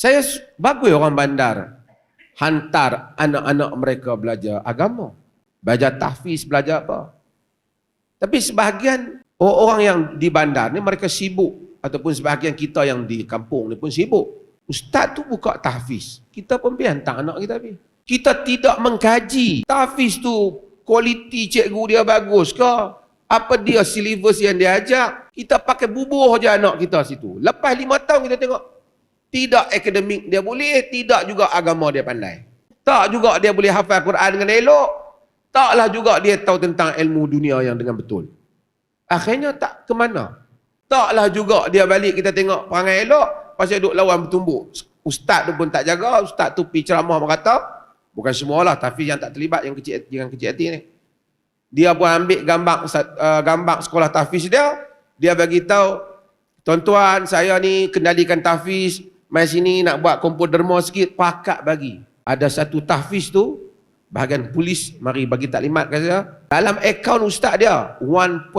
Saya bagus orang bandar hantar anak-anak mereka belajar agama. Belajar tahfiz, belajar apa. Tapi sebahagian orang-orang yang di bandar ni mereka sibuk ataupun sebahagian kita yang di kampung ni pun sibuk. Ustaz tu buka tahfiz. Kita pun pergi hantar anak kita pergi. Kita tidak mengkaji tahfiz tu kualiti cikgu dia bagus ke? Apa dia syllabus yang dia ajak? Kita pakai bubuh je anak kita situ. Lepas lima tahun kita tengok. Tidak akademik dia boleh, tidak juga agama dia pandai. Tak juga dia boleh hafal Quran dengan elok. Taklah juga dia tahu tentang ilmu dunia yang dengan betul. Akhirnya tak ke mana. Taklah juga dia balik kita tengok perangai elok, pasal duduk lawan bertumbuk. Ustaz tu pun tak jaga, ustaz tu pergi ceramah berkata, bukan semualah, tapi yang tak terlibat yang kecil yang kecil hati ni. Dia pun ambil gambar uh, gambar sekolah tahfiz dia, dia bagi tahu, tuan-tuan saya ni kendalikan tahfiz, mai sini nak buat kompoderma sikit, pakat bagi. Ada satu tahfiz tu, bahagian polis mari bagi taklimat kat saya. Dalam akaun ustaz dia 1.3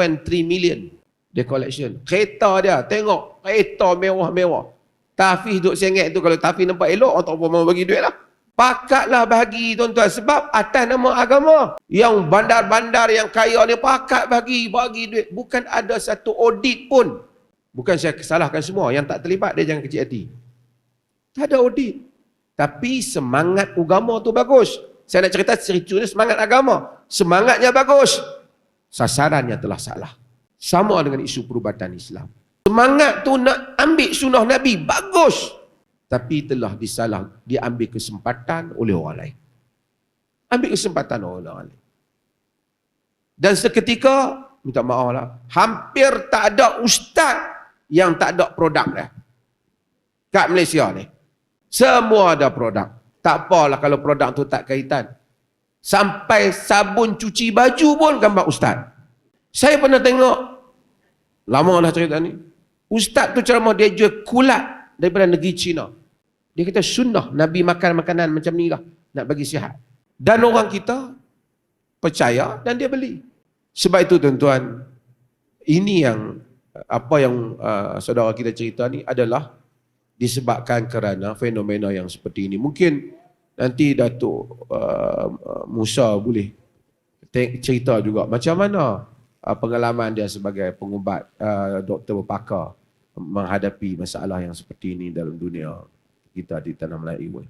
million dia collection. Kereta dia tengok kereta mewah-mewah. Tahfiz duk sengit tu kalau tahfiz nampak elok orang tak apa mau bagi duit lah. Pakatlah bagi tuan-tuan sebab atas nama agama. Yang bandar-bandar yang kaya ni pakat bagi bagi duit. Bukan ada satu audit pun. Bukan saya salahkan semua yang tak terlibat dia jangan kecil hati. Tak ada audit. Tapi semangat agama tu bagus. Saya nak cerita ceritanya semangat agama. Semangatnya bagus. Sasarannya telah salah. Sama dengan isu perubatan Islam. Semangat tu nak ambil sunnah Nabi. Bagus. Tapi telah disalah, diambil kesempatan oleh orang lain. Ambil kesempatan oleh orang lain. Dan seketika, minta maaf lah, hampir tak ada ustaz yang tak ada produk dia. Kat Malaysia ni. Semua ada produk. Tak apalah kalau produk tu tak kaitan. Sampai sabun cuci baju pun gambar ustaz. Saya pernah tengok, lama dah cerita ni. Ustaz tu ceramah dia jual kulat daripada negeri Cina. Dia kata sunnah Nabi makan makanan macam ni lah. Nak bagi sihat. Dan orang kita percaya dan dia beli. Sebab itu tuan-tuan, ini yang apa yang uh, saudara kita cerita ni adalah disebabkan kerana fenomena yang seperti ini. Mungkin nanti Datuk uh, Musa boleh cerita juga macam mana uh, pengalaman dia sebagai pengubat uh, doktor berpakar menghadapi masalah yang seperti ini dalam dunia kita di Tanah Melayu.